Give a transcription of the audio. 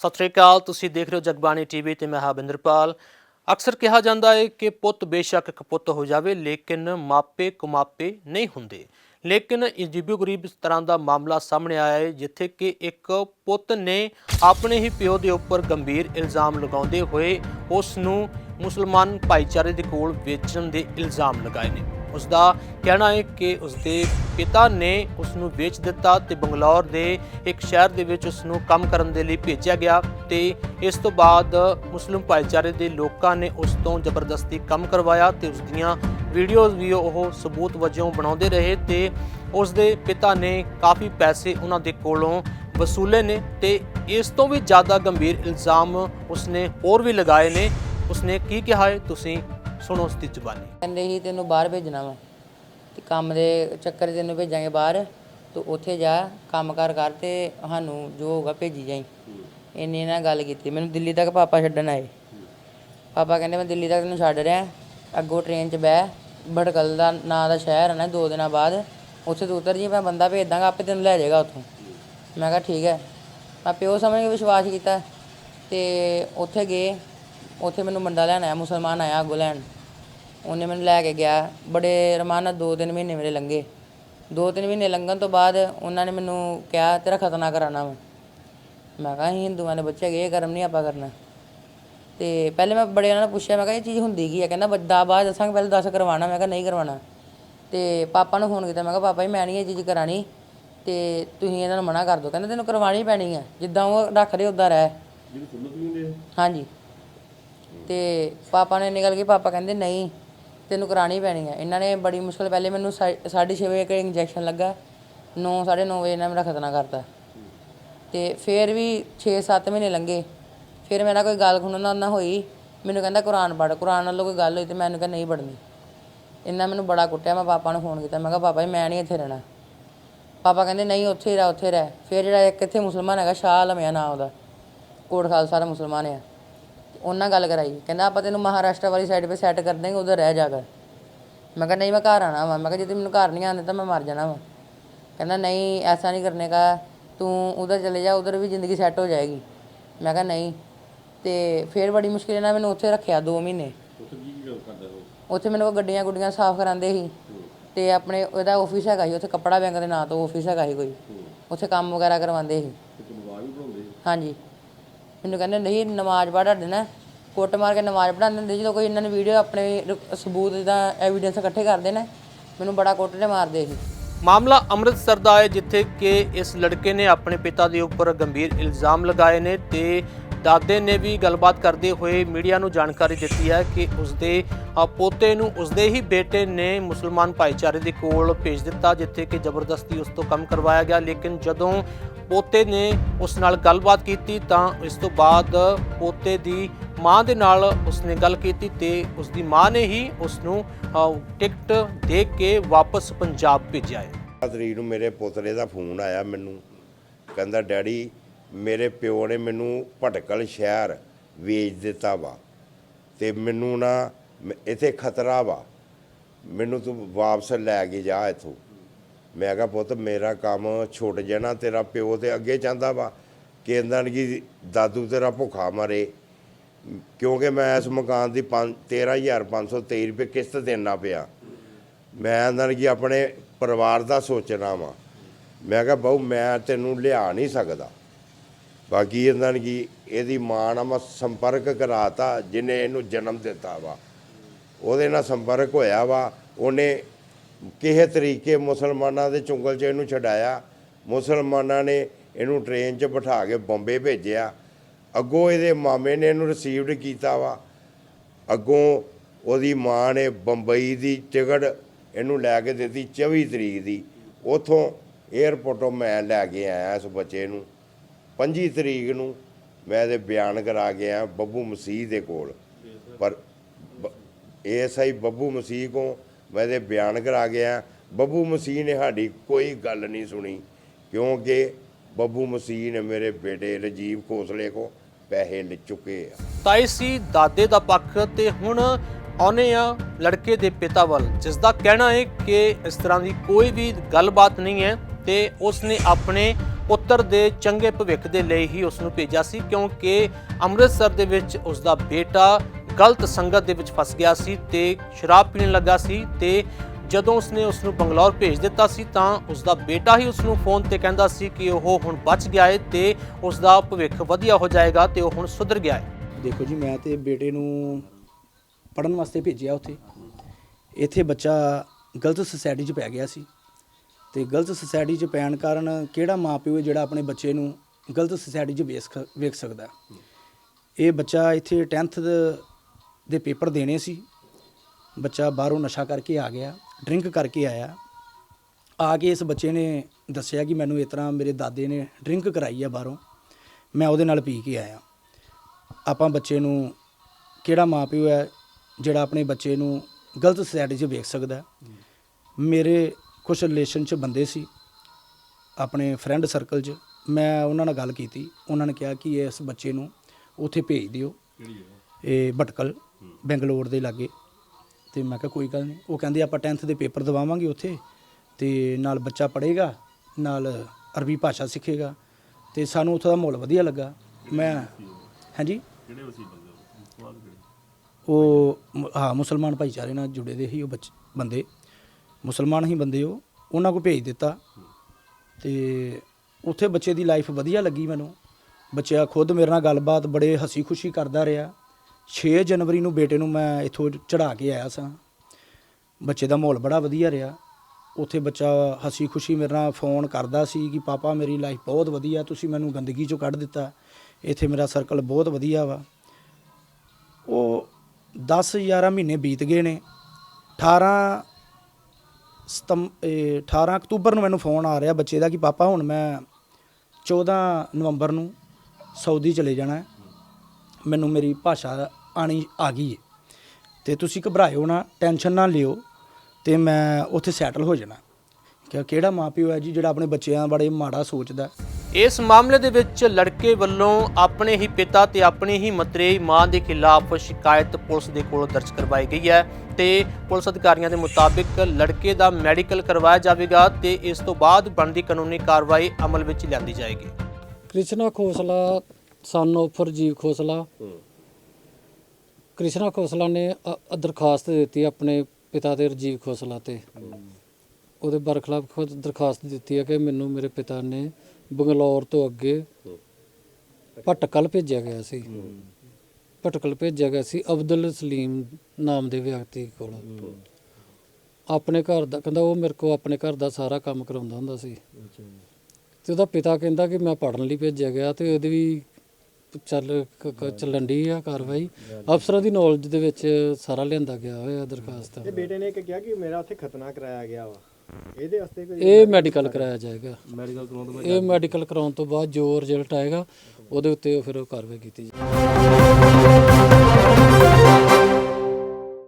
ਸਤਿ ਸ੍ਰੀ ਅਕਾਲ, ਤੁਸੀਂ ਦੇਖ ਰਹੇ ਹੋ ਜਗਬਾਣੀ ਟੀਵੀ ਤੇ ਮੈਂ ਹਾਂ ਅਕਸਰ ਕਿਹਾ ਜਾਂਦਾ ਹੈ ਕਿ ਪੁੱਤ ਬੇਸ਼ੱਕ ਇੱਕ ਪੁੱਤ ਹੋ ਜਾਵੇ, ਲੇਕਿਨ ਮਾਪੇ ਕੁਮਾਪੇ ਨਹੀਂ ਹੁੰਦੇ। ਲੇਕਿਨ ਅਜੀਬੋ ਗਰੀਬ ਤਰ੍ਹਾਂ ਦਾ ਮਾਮਲਾ ਸਾਹਮਣੇ ਆਇਆ ਹੈ, ਜਿੱਥੇ ਕਿ ਇੱਕ ਪੁੱਤ ਨੇ ਆਪਣੇ ਹੀ ਪਿਓ ਦੇ ਉੱਪਰ ਗੰਭੀਰ ਇਲਜ਼ਾਮ ਲਗਾਉਂਦੇ ਹੋਏ ਉਸ ਨੂੰ ਮੁਸਲਮਾਨ ਭਾਈਚਾਰੇ ਦੇ ਕੋਲ ਵੇਚਣ ਦੇ ਇਲਜ਼ਾਮ ਲਗਾਏ ਨੇ। ਉਸ ਦਾ ਕਹਿਣਾ ਹੈ ਕਿ ਉਸ ਦੇ ਪਿਤਾ ਨੇ ਉਸ ਨੂੰ ਵੇਚ ਦਿੱਤਾ ਤੇ ਬੰਗਲੌਰ ਦੇ ਇੱਕ ਸ਼ਹਿਰ ਦੇ ਵਿੱਚ ਉਸ ਨੂੰ ਕੰਮ ਕਰਨ ਦੇ ਲਈ ਭੇਜਿਆ ਗਿਆ ਤੇ ਇਸ ਤੋਂ ਬਾਅਦ ਮੁਸਲਿਮ ਭਾਈਚਾਰੇ ਦੇ ਲੋਕਾਂ ਨੇ ਉਸ ਤੋਂ ਜ਼ਬਰਦਸਤੀ ਕੰਮ ਕਰਵਾਇਆ ਤੇ ਉਸ ਦੀਆਂ ਵੀਡੀਓਜ਼ ਵੀ ਉਹ ਸਬੂਤ ਵਜੋਂ ਬਣਾਉਂਦੇ ਰਹੇ ਤੇ ਉਸ ਦੇ ਪਿਤਾ ਨੇ ਕਾਫੀ ਪੈਸੇ ਉਹਨਾਂ ਦੇ ਕੋਲੋਂ ਵਸੂਲੇ ਨੇ ਤੇ ਇਸ ਤੋਂ ਵੀ ਜ਼ਿਆਦਾ ਗੰਭੀਰ ਇਲਜ਼ਾਮ ਉਸਨੇ ਹੋਰ ਵੀ ਲਗਾਏ ਨੇ। ਉਸਨੇ ਕੀ ਕਿਹਾ ਹੈ? ਤੁਸੀਂ ਸੁਣੋ ਉਸ ਦੀ ਜ਼ੁਬਾਨੀ ਕਹਿੰਦੇ ਸੀ, ਤੈਨੂੰ ਬਾਹਰ ਭੇਜਣਾ ਵਾ ਤੇ ਕੰਮ ਦੇ ਚੱਕਰ 'ਚ ਤੈਨੂੰ ਭੇਜਾਂਗੇ ਬਾਹਰ। ਤੂੰ ਉੱਥੇ ਜਾ, ਕੰਮ ਕਰ ਕਰ ਤੇ ਸਾਨੂੰ ਜੋ ਹੋਊਗਾ ਭੇਜੀ ਜਾਈ। ਇੰਨੇ ਨਾਲ ਗੱਲ ਕੀਤੀ। ਮੈਨੂੰ ਦਿੱਲੀ ਤੱਕ ਪਾਪਾ ਛੱਡਣ ਆਏ। ਪਾਪਾ ਕਹਿੰਦੇ, ਮੈਂ ਦਿੱਲੀ ਤੱਕ ਤੈਨੂੰ ਛੱਡ ਰਿਹਾ। ਅੱਗੋਂ ਟ੍ਰੇਨ 'ਚ ਬਹਿ। ਭੜਕਲ ਦਾ ਨਾਂ ਦਾ ਸ਼ਹਿਰ ਹੈ ਨਾ, ਦੋ ਦਿਨਾਂ ਬਾਅਦ। ਉੱਥੇ ਤੂੰ ਉਤਰ ਜੀ ਮੈਂ ਬੰਦਾ ਭੇਜ ਦਾਂਗਾ ਆਪੇ ਤੈਨੂੰ ਲੈ ਜਾਏਗਾ ਉੱਥੋਂ। ਮੈਂ ਕਿਹਾ, ਠੀਕ ਹੈ। ਮੈਂ ਪਿਓ ਸਮਝ ਕੇ ਵਿਸ਼ਵਾਸ ਕੀਤਾ ਤੇ ਉੱਥੇ ਗਏ। ਉੱਥੇ ਮੈਨੂੰ ਮੁੰਡਾ ਲੈਣ ਆਇਆ, ਮੁਸਲਮਾਨ ਆਇਆ ਅੱਗੋਂ ਲੈਣ। ਉਹਨੇ ਮੈਨੂੰ ਲੈ ਕੇ ਗਿਆ। ਬੜੇ ਰਮਾਨ ਨਾਲ ਦੋ ਤਿੰਨ ਮਹੀਨੇ ਮੇਰੇ ਲੰਘੇ। ਦੋ ਤਿੰਨ ਮਹੀਨੇ ਲੰਘਣ ਤੋਂ ਬਾਅਦ ਉਹਨਾਂ ਨੇ ਮੈਨੂੰ ਕਿਹਾ ਤੇਰਾ ਖਤਨਾ ਕਰਾਣਾ ਵਾ। ਮੈਂ ਕਿਹਾ ਅਸੀਂ ਹਿੰਦੂਆਂ ਦੇ ਬੱਚੇ ਹੈਗੇ ਇਹ ਕਰਮ ਨਹੀਂ ਆਪਾਂ ਕਰਨਾ। ਤੇ ਪਹਿਲੇ ਮੈਂ ਬੜੇ ਉਹਨਾਂ ਨੂੰ ਪੁੱਛਿਆ ਮੈਂ ਕਿਹਾ ਇਹ ਚੀਜ਼ ਹੁੰਦੀ ਕੀ ਹੈ ਕਹਿੰਦਾ ਬੱਦਾ ਬਾਅਦ ਦੱਸਾਂਗੇ ਪਹਿਲੇ ਦੱਸ ਕਰਵਾਉਣਾ। ਮੈਂ ਕਿਹਾ ਨਹੀਂ ਕਰਵਾਉਣਾ। ਤੇ ਪਾਪਾ ਨੂੰ ਫੋਨ ਕੀਤਾ ਮੈਂ ਕਿਹਾ ਪਾਪਾ ਜੀ ਮੈਂ ਨਹੀਂ ਇਹ ਚੀਜ਼ ਕਰਾਣੀ ਤੇ ਤੁਸੀਂ ਇਹਨਾਂ ਨੂੰ ਮਨਾ ਕਰ ਦਿਓ। ਕਹਿੰਦਾ ਤੈਨੂੰ ਕਰਵਾਉਣੀ ਪੈਣੀ ਹੈ ਜਿੱਦਾਂ ਉਹ ਰੱਖਦੇ ਉਦਾਂ ਰਹਿ। ਹਾਂਜੀ। ਤੇ ਪਾਪਾ ਨੇ ਨਿਕਲ ਕੇ ਪਾਪਾ ਕਹਿੰਦੇ ਨਹੀਂ ਤੈਨੂੰ ਕਰਾਣੀ ਪੈਣੀ ਹੈ ਇਹਨਾਂ ਨੇ ਬੜੀ ਮੁਸ਼ਕਲ, ਪਹਿਲੇ ਮੈਨੂੰ 6:30 ਵਜੇ ਇੱਕ ਇੰਜੈਕਸ਼ਨ ਲੱਗਾ 9 9:30 ਵਜੇ ਇਹਨਾਂ ਮੇਰਾ ਖਤਨਾ ਕਰਤਾ। ਤੇ ਫਿਰ ਵੀ 6-7 ਮਹੀਨੇ ਲੰਘੇ। ਫਿਰ ਮੇਰਾ ਕੋਈ ਗੱਲ ਖੁਣਨਾ ਨਾ ਹੋਈ। ਮੈਨੂੰ ਕਹਿੰਦਾ ਕੁਰਾਨ ਪੜ੍ਹ, ਕੁਰਾਨ ਨਾਲੋਂ ਕੋਈ ਗੱਲ ਹੋਈ ਤੇ ਮੈਨੂੰ ਕਹਿੰਦਾ ਨਹੀਂ ਪੜ੍ਹਨੀ। ਇਹਨਾਂ ਮੈਨੂੰ ਬੜਾ ਕੁੱਟਿਆ, ਮੈਂ ਪਾਪਾ ਨੂੰ ਫੋਨ ਕੀਤਾ। ਮੈਂ ਕਿਹਾ, ਪਾਪਾ ਜੀ, ਮੈਂ ਨਹੀਂ ਇੱਥੇ ਰਹਿਣਾ। ਪਾਪਾ ਕਹਿੰਦੇ, ਨਹੀਂ, ਉੱਥੇ ਹੀ ਰਹਿ, ਉੱਥੇ ਰਹਿ। ਫਿਰ ਜਿਹੜਾ ਇੱਕ ਇੱਥੇ ਮੁਸਲਮਾਨ ਹੈਗਾ, ਸ਼ਾਹ ਆਲਮ ਆ ਨਾਂ ਉਹਦਾ। ਕੋਟ ਖਾਲਸਾ ਦਾ ਮੁਸਲਮਾਨ ਆ। ਉਹਨਾਂ ਗੱਲ ਕਰਾਈ। ਕਹਿੰਦਾ ਆਪਾਂ ਤੈਨੂੰ ਮਹਾਰਾਸ਼ਟਰ ਵਾਲੀ ਸਾਈਡ 'ਤੇ ਸੈੱਟ ਕਰ ਦੇਂਗੇ ਉਧਰ ਰਹਿ ਜਾ ਕਰ। ਮੈਂ ਕਿਹਾ ਨਹੀਂ ਮੈਂ ਘਰ ਆਣਾ ਵਾ। ਮੈਂ ਕਿਹਾ ਜੇ ਤੂੰ ਮੈਨੂੰ ਘਰ ਨਹੀਂ ਆਉਂਦਾ ਤਾਂ ਮੈਂ ਮਰ ਜਾਣਾ ਵਾ। ਕਹਿੰਦਾ ਨਹੀਂ ਐਸਾ ਨਹੀਂ ਕਰਨੇ का ਤੂੰ ਉਧਰ ਚਲੇ ਜਾ ਉਧਰ ਵੀ ਜ਼ਿੰਦਗੀ ਸੈੱਟ ਹੋ ਜਾਏਗੀ। ਮੈਂ ਕਿਹਾ ਨਹੀਂ। ਤੇ ਫਿਰ ਬੜੀ ਮੁਸ਼ਕਿਲ ਨਾਲ ਮੈਨੂੰ ਉੱਥੇ ਰੱਖਿਆ 2 ਮਹੀਨੇ। ਉੱਥੇ ਮੈਨੂੰ ਗੱਡੀਆਂ ਗੁੱਡੀਆਂ ਸਾਫ਼ ਕਰਾਉਂਦੇ ਸੀ। ਤੇ ਆਪਣੇ ਉਹਦਾ ਆਫਿਸ ਹੈਗਾ ਸੀ ਉੱਥੇ ਕੱਪੜਾ ਬੈਂਕ ਦੇ ਨਾਂ ਤੋਂ ਆਫਿਸ ਹੈਗਾ ਸੀ ਕੋਈ। ਉੱਥੇ ਕੰਮ ਵਗੈਰਾ ਕਰਵਾਉਂਦੇ ਸੀ? ਹਾਂਜੀ। ਮੈਨੂੰ ਕਹਿੰਦੇ ਨਹੀਂ ਨਮਾਜ਼ ਪੜ੍ਹ ਸਾਡੇ ਕੁੱਟ ਮਾਰ ਕੇ ਨਮਾਜ਼ ਪੜ੍ਹਾਉਂਦੇ ਹੁੰਦੇ ਜਦੋਂ ਕੋਈ ਇਹਨਾਂ ਨੇ ਵੀਡੀਓ ਆਪਣੇ ਰ- ਸਬੂਤ ਦਾ ਐਵੀਡੈਂਸ ਇਕੱਠੇ ਕਰਦੇ ਨੇ ਮੈਨੂੰ ਬੜਾ ਕੁੱਟਦੇ ਮਾਰਦੇ ਸੀ। ਮਾਮਲਾ ਅੰਮ੍ਰਿਤਸਰ ਦਾ ਹੈ ਜਿੱਥੇ ਕਿ ਇਸ ਲੜਕੇ ਨੇ ਆਪਣੇ ਪਿਤਾ ਦੇ ਉੱਪਰ ਗੰਭੀਰ ਇਲਜ਼ਾਮ ਲਗਾਏ ਨੇ ਤੇ ਦਾਦੇ ਨੇ ਵੀ ਗੱਲਬਾਤ ਕਰਦੇ ਹੋਏ ਮੀਡੀਆ ਨੂੰ ਜਾਣਕਾਰੀ ਦਿੱਤੀ ਹੈ ਕਿ ਉਸਦੇ ਅ, ਪੋਤੇ ਨੂੰ ਉਸਦੇ ਹੀ ਬੇਟੇ ਨੇ ਮੁਸਲਮਾਨ ਭਾਈਚਾਰੇ ਦੇ ਕੋਲ ਭੇਜ ਦਿੱਤਾ ਜਿੱਥੇ ਕਿ ਜ਼ਬਰਦਸਤੀ ਉਸ ਤੋਂ ਕੰਮ ਕਰਵਾਇਆ ਗਿਆ। ਲੇਕਿਨ ਜਦੋਂ ਪੋਤੇ ਨੇ ਉਸ ਨਾਲ ਗੱਲਬਾਤ ਕੀਤੀ ਤਾਂ ਇਸ ਤੋਂ ਬਾਅਦ ਪੋਤੇ ਦੀ ਮਾਂ ਦੇ ਨਾਲ ਉਸਨੇ ਗੱਲ ਕੀਤੀ ਤੇ ਉਸ ਦੀ ਮਾਂ ਨੇ ਹੀ ਉਸ ਨੂੰ ਟਿਕਟ ਦੇ ਕੇ ਵਾਪਸ ਪੰਜਾਬ ਭੇਜਿਆ ਹੈ। ਤਰੀਕ ਨੂੰ ਮੇਰੇ ਪੁੱਤਰੇ ਦਾ ਫੋਨ ਆਇਆ ਮੈਨੂੰ। ਕਹਿੰਦਾ, ਡੈਡੀ, ਮੇਰੇ ਪਿਓ ਨੇ ਮੈਨੂੰ ਭਟਕਲ ਸ਼ਹਿਰ ਵੇਚ ਦਿੱਤਾ ਵਾ ਤੇ ਮੈਨੂੰ ਨਾ, ਇੱਥੇ ਖਤਰਾ ਵਾ। ਮੈਨੂੰ ਤੂੰ ਵਾਪਸ ਲੈ ਕੇ ਜਾ ਇੱਥੋਂ। ਮੈਂ ਕਿਹਾ, ਪੁੱਤ, ਮੇਰਾ ਕੰਮ ਛੁੱਟ ਜਾਣਾ, ਤੇਰਾ ਪਿਓ ਤੇ ਅੱਗੇ ਚਾਹੁੰਦਾ ਵਾ। ਕਿ ਨੀ ਕਿ ਦਾਦੂ ਤੇਰਾ ਭੁੱਖਾ ਮਰੇ। ਕਿਉਂਕਿ ਮੈਂ ਇਸ ਮਕਾਨ ਦੀ ਪੰਜ- 13523 ਰੁਪਏ ਕਿਸ਼ਤ ਦੇਣਾ ਪਿਆ। ਮੈਂ ਅੰਦਰ ਕਿ ਆਪਣੇ ਪਰਿਵਾਰ ਦਾ ਸੋਚਣਾ ਵਾ। ਮੈਂ ਕਿਹਾ, ਬਹੁ, ਮੈਂ ਤੈਨੂੰ ਲਿਆ ਨਹੀਂ ਸਕਦਾ। ਬਾਕੀ ਇਹਨਾਂ ਕਿ ਇਹਦੀ ਮਾਂ ਨਾਲ ਮੈਂ ਸੰਪਰਕ ਕਰਾਤਾ, ਜਿਹਨੇ ਇਹਨੂੰ ਜਨਮ ਦਿੱਤਾ ਵਾ। ਉਹਦੇ ਨਾਲ ਸੰਪਰਕ ਹੋਇਆ ਵਾ। ਉਹਨੇ ਕਿਸੇ ਤਰੀਕੇ ਮੁਸਲਮਾਨਾਂ ਦੇ ਚੁੰਗਲ 'ਚ ਇਹਨੂੰ ਛਡਾਇਆ। ਮੁਸਲਮਾਨਾਂ ਨੇ ਇਹਨੂੰ ਟ੍ਰੇਨ 'ਚ ਬਿਠਾ ਕੇ ਬੰਬੇ ਭੇਜਿਆ। ਅੱਗੋਂ ਇਹਦੇ ਮਾਮੇ ਨੇ ਇਹਨੂੰ ਰਿਸੀਵਡ ਕੀਤਾ ਵਾ। ਅੱਗੋਂ ਉਹਦੀ ਮਾਂ ਨੇ ਬੰਬਈ ਦੀ ਟਿਕਟ ਇਹਨੂੰ ਲੈ ਕੇ ਦਿੱਤੀ 24 ਤਰੀਕ ਦੀ। ਉਥੋਂ 에ਅਰਪੋਰਟੋਂ ਮੈਂ ਲੈ ਕੇ ਆਇਆ ਇਸ ਬੱਚੇ ਨੂੰ। 25 ਤਰੀਕ ਨੂੰ ਮੈਂ ਇਹਦੇ ਬਿਆਨ ਕਰਾ ਕੇ ਆਇਆ ਬੱਬੂ ਮਸੀਹ ਦੇ ਕੋਲ। ਪਰ ਐਸਆਈ ਬੱਬੂ ਮਸੀਹ ਕੋ ਮੈਂ ਇਹਦੇ ਬਿਆਨ ਕਰਾ ਗਿਆ ਬੱਬੂ ਮਸੀਹ ਨੇ ਸਾਡੀ ਕੋਈ ਗੱਲ ਨਹੀਂ ਸੁਣੀ, ਕਿਉਂਕਿ ਬੱਬੂ ਮਸੀਹ ਨੇ ਮੇਰੇ ਬੇਟੇ ਰਜੀਵ ਖੋਸਲੇ ਕੋ ਪੈਸੇ ਲੈ ਚੁੱਕੇ ਆ। ਤਾਈ ਸੀ ਦਾਦੇ ਦਾ ਪੱਖ ਤੇ ਹੁਣ ਆਉਨੇ ਆ ਲੜਕੇ ਦੇ ਪਿਤਾ ਵੱਲ ਜਿਸ ਦਾ ਕਹਿਣਾ ਹੈ ਕਿ ਇਸ ਤਰ੍ਹਾਂ ਦੀ ਕੋਈ ਵੀ ਗੱਲਬਾਤ ਨਹੀਂ ਹੈ ਤੇ ਉਸ ਨੇ ਆਪਣੇ ਪੁੱਤਰ ਦੇ ਚੰਗੇ ਭਵਿੱਖ ਦੇ ਲਈ ਹੀ ਉਸ ਨੂੰ ਭੇਜਿਆ ਸੀ, ਕਿਉਂਕਿ ਅੰਮ੍ਰਿਤਸਰ ਦੇ ਵਿੱਚ ਉਸ ਦਾ ਬੇਟਾ ਗਲਤ ਸੰਗਤ ਦੇ ਵਿੱਚ ਫਸ ਗਿਆ ਸੀ ਤੇ ਸ਼ਰਾਬ ਪੀਣ ਲੱਗਾ ਸੀ ਤੇ ਜਦੋਂ ਉਸਨੇ ਉਸ ਨੂੰ ਬੰਗਲੌਰ ਭੇਜ ਦਿੱਤਾ ਸੀ ਤਾਂ ਉਸ ਦਾ ਬੇਟਾ ਹੀ ਉਸ ਨੂੰ ਫੋਨ ਤੇ ਕਹਿੰਦਾ ਸੀ ਕਿ ਉਹ ਹੁਣ ਬਚ ਗਿਆ ਹੈ ਤੇ ਉਸ ਦਾ ਭਵਿੱਖ ਵਧੀਆ ਹੋ ਜਾਏਗਾ ਤੇ ਉਹ ਹੁਣ ਸੁਧਰ ਗਿਆ ਹੈ ਦੇਖੋ ਜੀ, ਮੈਂ ਤੇ ਬੇਟੇ ਨੂੰ ਪੜਨ ਵਾਸਤੇ ਭੇਜਿਆ ਉੱਥੇ। ਇੱਥੇ ਬੱਚਾ ਗਲਤ ਸੁਸਾਇਟੀ 'ਚ ਪੈ ਗਿਆ ਸੀ ਤੇ ਗਲਤ ਸੁਸਾਇਟੀ 'ਚ ਪੈਣ ਕਾਰਨ ਕਿਹੜਾ ਮਾਪਿਓ ਹੈ ਜਿਹੜਾ ਆਪਣੇ ਬੱਚੇ ਨੂੰ ਗਲਤ ਸੁਸਾਇਟੀ 'ਚ ਵੇਖ ਵੇਖ ਸਕਦਾ? ਇਹ ਬੱਚਾ ਇੱਥੇ 10th ਦੇ ਪੇਪਰ ਦੇਣੇ ਸੀ। ਬੱਚਾ ਬਾਹਰੋਂ ਨਸ਼ਾ ਕਰਕੇ ਆ ਗਿਆ ਡਰਿੰਕ ਕਰਕੇ ਆਇਆ। ਆ ਕੇ ਇਸ ਬੱਚੇ ਨੇ ਦੱਸਿਆ ਕਿ ਮੈਨੂੰ ਇਸ ਤਰ੍ਹਾਂ ਮੇਰੇ ਦਾਦੇ ਨੇ ਡਰਿੰਕ ਕਰਾਈ ਆ ਬਾਹਰੋਂ। ਮੈਂ ਉਹਦੇ ਨਾਲ ਪੀ ਕੇ ਆਇਆ। ਆਪਾਂ ਬੱਚੇ ਨੂੰ ਕਿਹੜਾ ਮਾਪਿਓ ਹੈ ਜਿਹੜਾ ਆਪਣੇ ਬੱਚੇ ਨੂੰ ਗਲਤ ਸੁਸਾਇਟੀ 'ਚ ਵੇਖ ਸਕਦਾ? ਮੇਰੇ ਕੁਝ ਰਿਲੇਸ਼ਨ 'ਚ ਬੰਦੇ ਸੀ ਆਪਣੇ ਫਰੈਂਡ ਸਰਕਲ 'ਚ। ਮੈਂ ਉਹਨਾਂ ਨਾਲ ਗੱਲ ਕੀਤੀ। ਉਹਨਾਂ ਨੇ ਕਿਹਾ ਕਿ ਇਸ ਬੱਚੇ ਨੂੰ ਉੱਥੇ ਭੇਜ ਦਿਓ। ਇਹ ਭਟਕਲ। ਬੈਂਗਲੌਰ ਦੇ ਲਾਗੇ। ਤੇ ਮੈਂ ਕਿਹਾ ਕੋਈ ਗੱਲ ਨਹੀਂ ਉਹ ਕਹਿੰਦੇ ਆਪਾਂ 10th ਦੇ ਪੇਪਰ ਦਵਾਵਾਂਗੇ ਉੱਥੇ। ਤੇ ਨਾਲ ਬੱਚਾ ਪੜ੍ਹੇਗਾ ਨਾਲ ਅਰਬੀ ਭਾਸ਼ਾ ਸਿੱਖੇਗਾ। ਤੇ ਸਾਨੂੰ ਉੱਥੋਂ ਦਾ ਮਾਹੌਲ ਵਧੀਆ ਲੱਗਾ। ਮੈਂ ਹਾਂਜੀ? ਉਹ ਮ- ਹਾਂ ਮੁਸਲਮਾਨ ਭਾਈਚਾਰੇ ਨਾਲ ਜੁੜੇ ਦੇ ਹੀ ਉਹ ਬੱਚ ਬੰਦੇ। ਮੁਸਲਮਾਨ ਹੀ ਬੰਦੇ ਉਹ। ਉਹਨਾਂ ਕੋ ਭੇਜ ਦਿੱਤਾ। ਤੇ ਉੱਥੇ ਬੱਚੇ ਦੀ ਲਾਈਫ ਵਧੀਆ ਲੱਗੀ ਮੈਨੂੰ। ਬੱਚਾ ਖੁਦ ਮੇਰੇ ਨਾਲ ਗੱਲਬਾਤ ਬੜੇ ਹਸੀ ਖੁਸ਼ੀ ਕਰਦਾ ਰਿਹਾ। 6 ਜਨਵਰੀ ਨੂੰ ਬੇਟੇ ਨੂੰ ਮੈਂ ਇੱਥੋਂ ਚੜਾ ਕੇ ਆਇਆ ਸਾਂ। ਬੱਚੇ ਦਾ ਮਾਹੌਲ ਬੜਾ ਵਧੀਆ ਰਿਹਾ। ਉੱਥੇ ਬੱਚਾ ਹਸੀ ਖੁਸ਼ੀ ਮੇਰੇ ਨਾਲ ਫੋਨ ਕਰਦਾ ਸੀ ਕਿ, ਪਾਪਾ, ਮੇਰੀ ਲਾਈਫ ਬਹੁਤ ਵਧੀਆ, ਤੁਸੀਂ ਮੈਨੂੰ ਗੰਦਗੀ ਚੋਂ ਕੱਢ ਦਿੱਤਾ। ਇੱਥੇ ਮੇਰਾ ਸਰਕਲ ਬਹੁਤ ਵਧੀਆ ਵਾ। ਉਹ 10 11 ਮਹੀਨੇ ਬੀਤ ਗਏ ਨੇ। 18 ਸਤੰਬ 18 ਅਕਤੂਬਰ ਨੂੰ ਮੈਨੂੰ ਫੋਨ ਆ ਰਿਹਾ ਬੱਚੇ ਦਾ ਕਿ, ਪਾਪਾ, ਹੁਣ ਮੈਂ 14 ਨਵੰਬਰ ਨੂੰ ਸਾਊਦੀ ਚਲੇ ਜਾਣਾ ਹੈ। ਮੈਨੂੰ ਮੇਰੀ ਭਾਸ਼ਾ ਆਣੀ ਆ ਗਈ ਹੈ ਤੇ ਤੁਸੀਂ ਘਬਰਾਇਓ ਨਾ ਟੈਨਸ਼ਨ ਨਾ ਲਿਓ ਤੇ ਮੈਂ ਉੱਥੇ ਸੈਟਲ ਹੋ ਜਾਣਾ। ਕਿ ਕਿਹੜਾ ਮਾਪਿਓ ਹੈ ਜੀ ਜਿਹੜਾ ਆਪਣੇ ਬੱਚਿਆਂ ਬਾਰੇ ਮਾੜਾ ਸੋਚਦਾ? ਇਸ ਮਾਮਲੇ ਦੇ ਵਿੱਚ ਲੜਕੇ ਵੱਲੋਂ ਆਪਣੇ ਹੀ ਪਿਤਾ ਤੇ ਆਪਣੀ ਹੀ ਮਤਰੇਈ ਮਾਂ ਦੇ ਖਿਲਾਫ ਸ਼ਿਕਾਇਤ ਪੁਲਿਸ ਦੇ ਕੋਲ ਦਰਜ ਕਰਵਾਈ ਗਈ ਹੈ ਤੇ ਪੁਲਿਸ ਅਧਿਕਾਰੀਆਂ ਦੇ ਮੁਤਾਬਿਕ ਲੜਕੇ ਦਾ ਮੈਡੀਕਲ ਕਰਵਾਇਆ ਜਾਵੇਗਾ ਤੇ ਇਸ ਤੋਂ ਬਾਅਦ ਬਣਦੀ ਕਾਨੂੰਨੀ ਕਾਰਵਾਈ ਅਮਲ ਵਿੱਚ ਲਿਆਂਦੀ ਜਾਏਗੀ। ਕ੍ਰਿਸ਼ਨਾ ਖੋਸਲਾ ਸਨ of ਰਾਜੀਵ ਖੋਸਲਾ। ਕ੍ਰਿਸ਼ਨਾ ਖੋਸਲਾ ਨੇ ਅ- ਅ- ਦਰਖਾਸਤ ਦਿੱਤੀ ਆਪਣੇ ਪਿਤਾ ਦੇ ਰਾਜੀਵ ਖੋਸਲਾ ਤੇ। ਉਹਦੇ ਬਰਖਲਾਫ ਖੁਦ ਦਰਖਾਸਤ ਦਿੱਤੀ ਹੈ ਕਿ ਮੈਨੂੰ ਮੇਰੇ ਪਿਤਾ ਨੇ ਬੰਗਲੌਰ ਤੋਂ ਅੱਗੇ ਭਟਕਲ ਭੇਜਿਆ ਗਿਆ ਸੀ। ਭਟਕਲ ਭੇਜਿਆ ਗਿਆ ਸੀ ਅਬਦੁਲ ਸਲੀਮ ਨਾਮ ਦੇ ਵਿਅਕਤੀ ਕੋਲ। ਆਪਣੇ ਘਰ ਦਾ ਕਹਿੰਦਾ ਉਹ ਮੇਰੇ ਕੋਲ ਆਪਣੇ ਘਰ ਦਾ ਸਾਰਾ ਕੰਮ ਕਰਾਉਂਦਾ ਹੁੰਦਾ ਸੀ। ਤੇ ਉਹਦਾ ਪਿਤਾ ਕਹਿੰਦਾ ਕਿ ਮੈਂ ਪੜਨ ਲਈ ਭੇਜਿਆ ਗਿਆ ਤੇ ਉਹਦੀ ਵੀ ਚੱਲ ਕ- ਕ- ਚੱਲਣ ਦੀ ਆ ਕਾਰਵਾਈ। ਅਫਸਰਾਂ ਦੀ ਨੌਲੇਜ ਦੇ ਵਿੱਚ ਸਾਰਾ ਲਿਆਂਦਾ ਗਿਆ ਹੋਇਆ ਦਰਖਾਸਤ। ਇਹ ਬੇਟੇ ਨੇ ਇੱਕ ਕਿਹਾ ਕਿ ਮੇਰਾ ਉੱਥੇ ਖਤਨਾ ਕਰਾਇਆ ਗਿਆ ਵਾ। ਇਹਦੇ ਵਾਸਤੇ ਕੋਈ ਇਹ ਮੈਡੀਕਲ ਕਰਾਇਆ ਜਾਏਗਾ। ਮੈਡੀਕਲ ਕਰਾਉਣ ਤੋਂ ਬਾਅਦ ਇਹ ਮੈਡੀਕਲ ਕਰਾਉਣ ਤੋਂ ਬਾਅਦ ਜੋ ਰਿਜ਼ਲਟ ਆਏਗਾ ਉਹਦੇ ਉੱਤੇ ਫਿਰ ਉਹ ਕਾਰਵਾਈ ਕੀਤੀ ਜਾਏਗੀ।